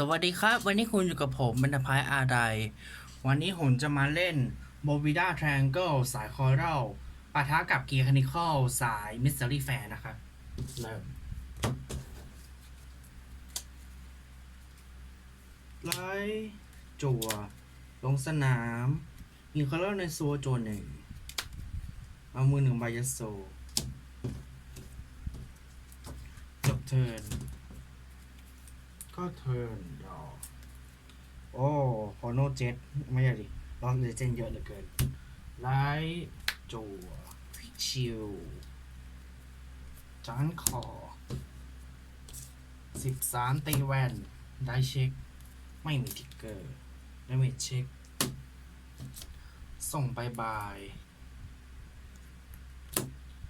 สวัสดีครับ วันนี้คุณอยู่กับผมบรรทพายอาไดวันนี้ผมจะมาเล่น b o v i d a Triangle สายคอรัลปะทะกับเกียร์คานิคอลสาย Mystery Fan นะครับเริ่มไลท์จั่ว ลงสนาม มีคอรัลในโซจั่วหนึ่งเอามือหนึ่งใบยัโซจบเทิร์น ก็เทิร์นดอโอ้โคโนเจ็ตไม่ใช่ดิลอสเลเจนเยอะเหลือเกิน ไลท์จัวชิลจานคอสิบสามตีแวนได้เช็ค ไม่มีทิกเกอร์ได้ไม่เช็ค ส่งไปบาย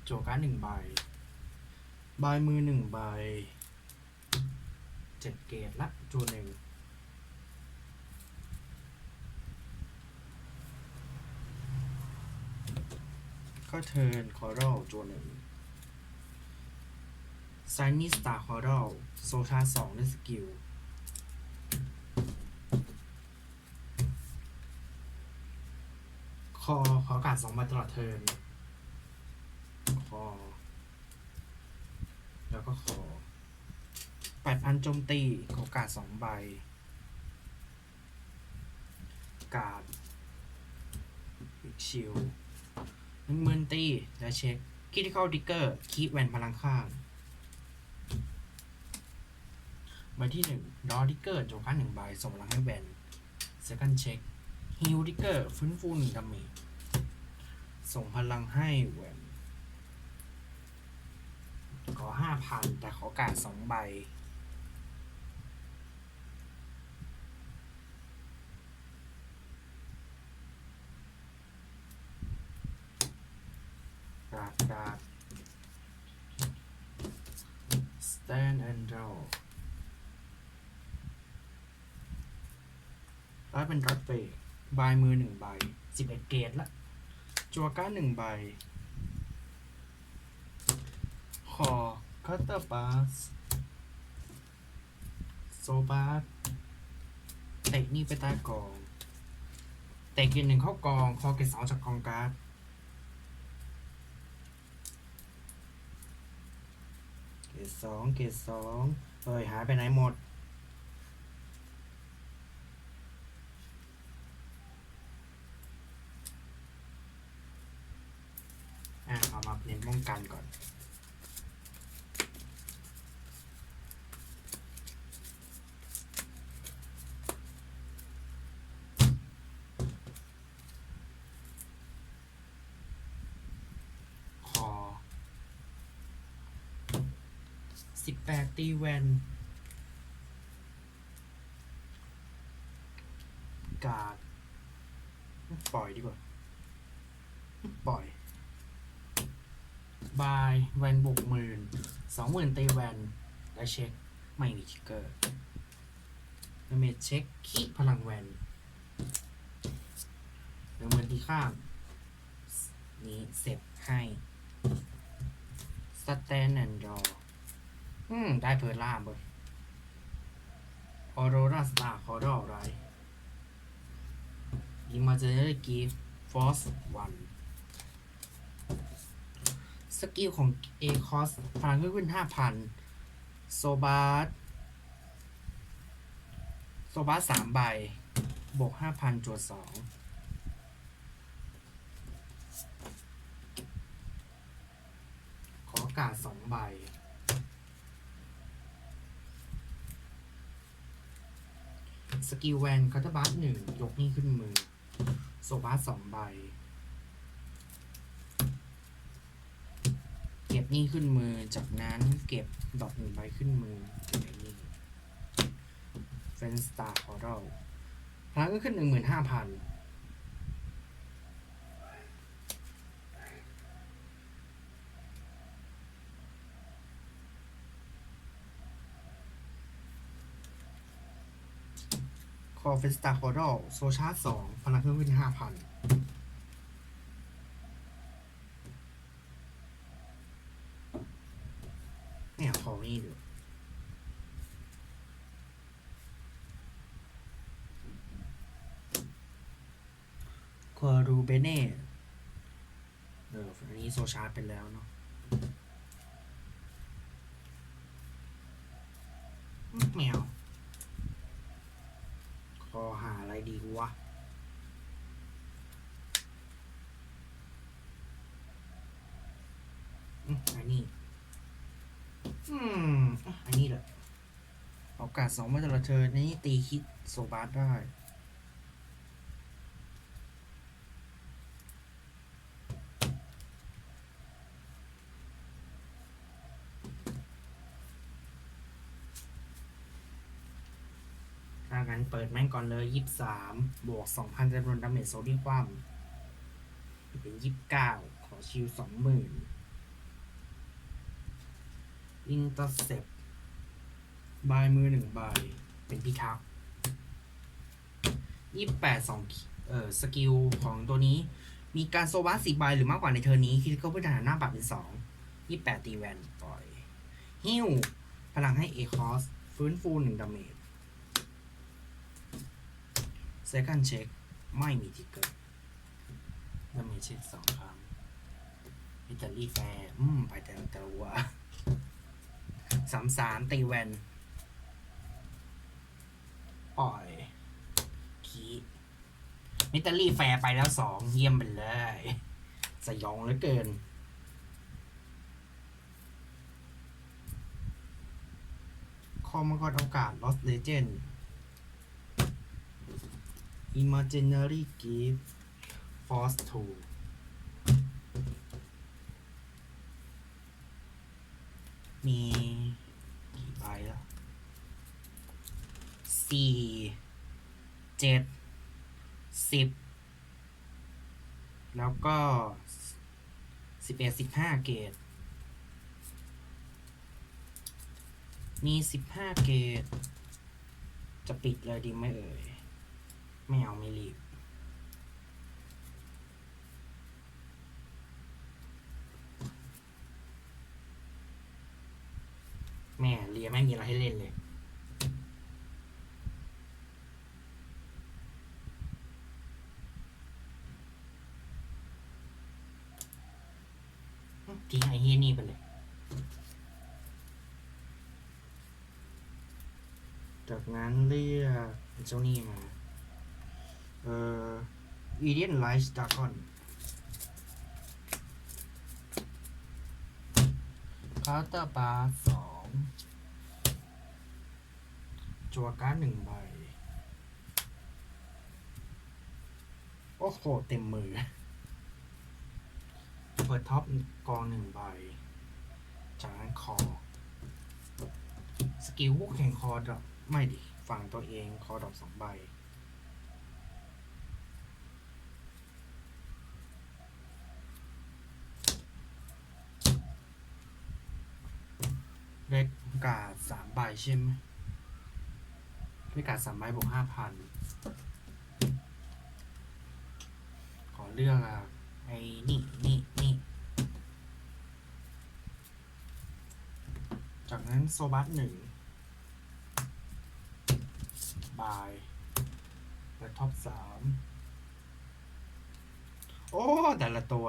โจวการ์ดหนึ่งใบบายมือหนึ่งใบเจ็ดเกตและจูหนึ่งก็เทิร์นคอรัลจูหนึ่งไซนิสตาคอรัลโซชาสองด้วยสกิลคอขอกาศสองใบตลอดเทิร์นคอแล้วก็คอ แปดพันโจมตีขอการสองใบ การ์ดชิลหนึ่งหมื่นตีและเช็คคิทิคอลดิกเกอร์คีแวนพลังข้าง ใบที่หนึ่งดอดิกเกอร์โจค่าหนึ่งใบส่งพลังให้แวนเซคันเช็คฮิลดิกเกอร์ฟื้นฟูหนึ่งดาเมจส่งพลังให้แวนขอห้าพันแต่ขอการ์ดสองใบ การ์ดการ์ด stand and draw ร้อยเป็นรัดเบรกบายมือหนึ่งใบสิบเอ็ดเกตละจัวก้าหนึ่งใบ คอคัตเตอร์บาสโซบาสเตะนี่ไปใต้กอง เตะกียร์หนึ่งเข้ากอง คอเกตสองจากกองการ์ด เกตสองเกตสองเฮ้ยหายไปไหนหมด อะเอามาเน้นป้องกันก่อน คอ สิบแปดตีแวนการ์ดปล่อยดีกว่า ปล่อย บาย แวนบวกหมื่นสองหมื่นตีแวนและเช็ค ไม่มีทิกเกอร์ดาเมจเช็คคีพลังแวนหนึ่งหมื่นที่ข้างนี้เสร็จให้สแตนแอนด์รอ อืม ได้เพอร์ล่าเบอร์ออโรราสตาร์คอร์ดอไรยิงมาเจอได้กีฟอสวันสกิลของ A c o s พลังขึ้นขึ้นห้าพันโซบาสโซบาสสามใบบวกห้าพันจวดสองขอกาดสองใบ สกิลแวนคัตเตอร์บัสหนึ่งยกนี่ขึ้นมือ โซบัสสองใบ เก็บนี่ขึ้นมือ จากนั้นเก็บดอกหนึ่งใบขึ้นมือเก็บไอ้นี่เฟนสตาร์คอร์ดพลังก็ขึ้นหนึ่งหมื่นห้าพัน อเฟสตาคอร์ดอลโซชาร์สองพลังเครื่มขึ้นห้าพันเนี่ยพองนี่ดูควารูเบเน่ เอออันนี้โซชาร์ดไปแล้วเนาะ วะ อันนี้ อืม อันนี้แหละโอกาสสองมาแต่ละเธอนี้ตีคิดโซบาสได้ เปิดแม่งก่อนเลยยี่สามบวกสองพันจำนวนดาเมจโซดีความเป็นยี่สิบเก้าขอชิวสองหมื่นอินเตอร์เซปบายมือหนึ่งใบเป็นพิทักษ์ยี่แปดสองเอ่อสกิลของตัวนี้ มีการโซวัสสี่ใบหรือมากกว่าในเทอร์นี้คิดก็เพื่อทหารหน้าปัดเป็นสองยี่แปดตีแวนปล่อยฮิวพลังให้เอคอส ฟื้นฟูหนึ่งดาเมจ second check ไม่มีทิกเกอร์ดาเมจเช็คสองครั้งอิตาลีแฟร์อืมไปแต่แต่ละวัวสามสามตีแวนปล่อยคีมิตาลีแฟร์ไปแล้วสองเยี่ยมไปเลย สยองเหลือเกินคอมมังกรโอกาส Lost Legend Imaginary Gift Force 2มีกี่ใบล้วสี่เจ็ดสิบแล้วก็สิบเอ็ดสิบห้าเกตมีสิบห้าเกตจะปิดเลยดีไหมเอ่ย ไม่เอาไม่รีบ แม่เรียไม่มีอะไรให้เล่นเลยทิ้งไอ้เฮียนี่ไปเลยจากนั้นเรียกเจ้านี่มา เอ่ออีเดียนไลท์ดากอนคาร์ตาบาร์สองจัวการ์ดหนึ่งใบ โอ้โห เต็มมือ เปิดท็อปกองหนึ่งใบ จากนั้นคอ สกิลพวกแข่งคอดอปไม่ดิ ฝั่งตัวเองคอดอปสองใบ เลข กาดสามใบใช่ไหมเลขกาดสามใบบวกห้าพันขอเลือกอะไอ้นี่นี่นี่จากนั้นโซบัสหนึ่งบายเปิดท็อปสามโอ้ แต่ละตัว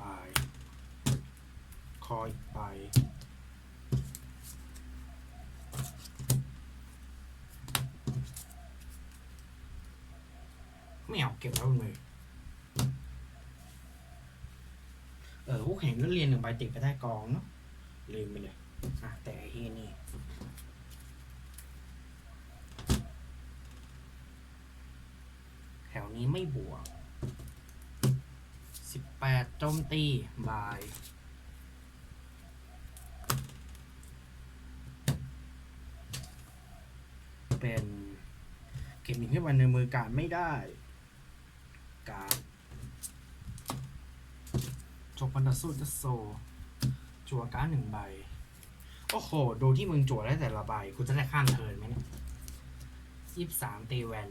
บาย คอยไปไม่เอาเก็บแล้วมือเออพวกแข่งก็เรียนหนึ่งใบติดไปได้กองเนาะลืมไปเลยอะแต่ไอ้เฮียนี่แถวนี้ไม่บวกสิบแปดโจมตีบาย เป็นเก็บหนึ่งให้วันในมือการไม่ได้ การจบพันธสูตรโซ จั่วการหนึ่งใบ โอ้โห ดูที่มึงจั่วได้แต่ละใบคุณจะได้ข้ามเทินไหมเนี่ยยี่สามตีแวน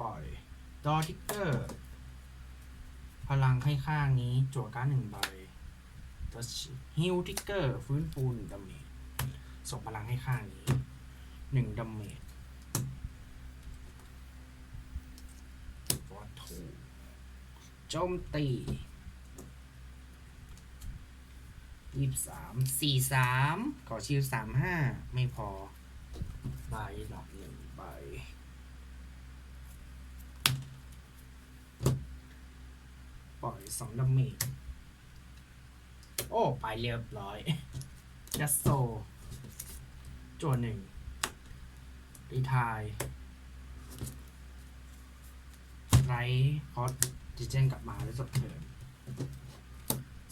ปล่อย ดอทิกเกอร์ พลังให้ข้างนี้จั่วการหนึ่งใบฮิวทิกเกอร์ ฟื้นฟูนดาเมจ ส่งพลังให้ข้างนี้หนึ่งดาเมจวัตถุโจมตียี่สามสี่สามขอชิวสามห้าไม่พอใบดอกหนึ่งใบปล่อยสองดาเมจโอ้ ไปเรียบร้อยยัสโซ จวนหนึ่งรีทายไรคอสดิเจนกลับมาแล้วจบเทิร์น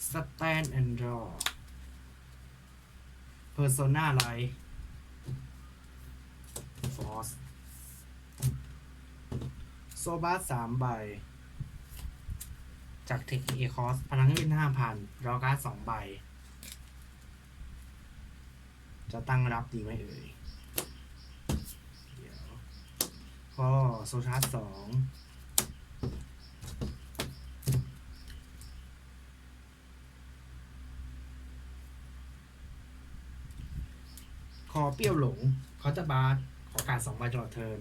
สแตนแอนด์รอเพอร์โซนาไรฟอสโซบาสามใบ จากเทคเอคอสพลังเงินห้าพันรอการ์ดสองใบ จะตั้งรับดีไหมเอ่ยเดี๋ยวก็โซชาร์จสองคอเปรี้ยวหลงเขาจะบาร์ขอการสองใบตลอดเทิร์น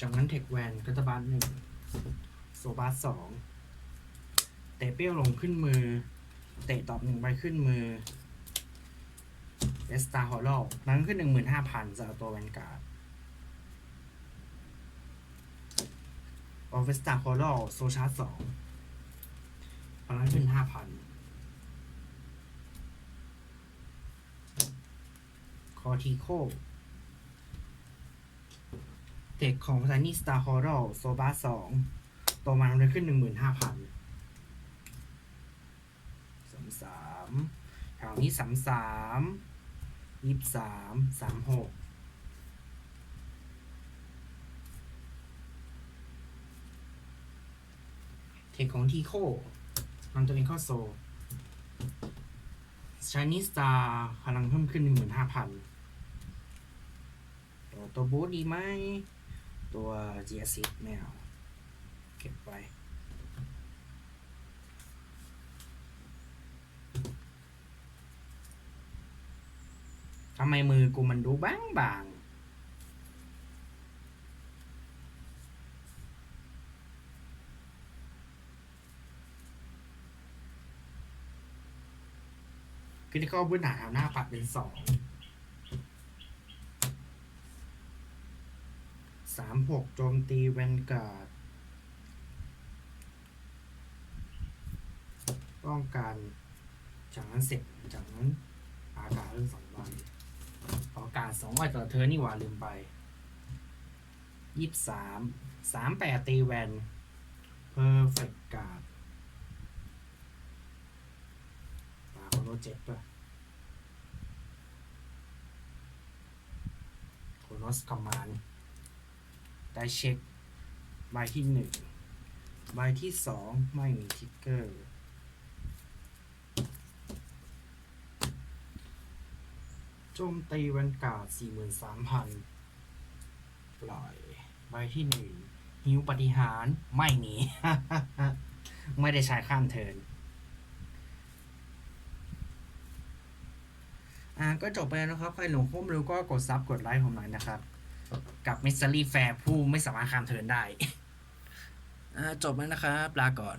จากนั้นเทคแวนก็จะบาสหนึ่งโซบาสสองเตะเปี้ยวลงขึ้นมือ เตะตอบหนึ่งใบขึ้นมือเอสตาฮอลล์นั้นขึ้นหนึ่งหมื่นห้าพันสำหรับตัวแวนการ์ดออฟเวสตาฮอลล์โซชาร์สองพลังขึ้นห้าพันคอทีโค เด็กของซานี่สตาร์ฮอร์รโซบาสองตัวมันเลยขึ้นหนึ่งหมื่นห้าพันสามสามแถวนี้สามสามยี่สามสามหกเทคของทีโคมันตัวเองเข้าโซชานิสตาพลังเพิ่มขึ้นหนึ่งหมื่นห้าพันตัวบูดีไหม ตัว g s 6ไม่เอาเก็บไว้ ทำไมมือกูมันดูบางบางคริติคอลพื้นฐานเอาหน้าปัดเป็นสอง สามหกโจมตีแวนการ์ด ป้องกัน จากนั้นเสร็จ จากนั้นอากาศเรื่องสองใบพอการสองใบต่อเธอนี่หว่าลืมไปยี่สามสามแปดตีแวนเพอร์เฟกการ์ดปาโคโนเจ็ดป่ะโคโนสคอมมาน ได้เช็คใบที่หนึ่งใบที่สองไม่มีทิกเกอร์โจมตีแวนกาดสี่หมื่นสามพันปล่อยใบที่หนึ่งหิวปฏิหารไม่หนีไม่ได้ใช้ข้ามเทินอ่าก็จบไปแล้วนะครับ ใครหลงข้มรู้ก็กดซับกดไลค์ผมหน่อยนะครับ กับมิสซิลี่แฟร์ผู้ไม่สามารถข้ามเทิร์นได้ อ่าจบแล้วนะครับลาก่อน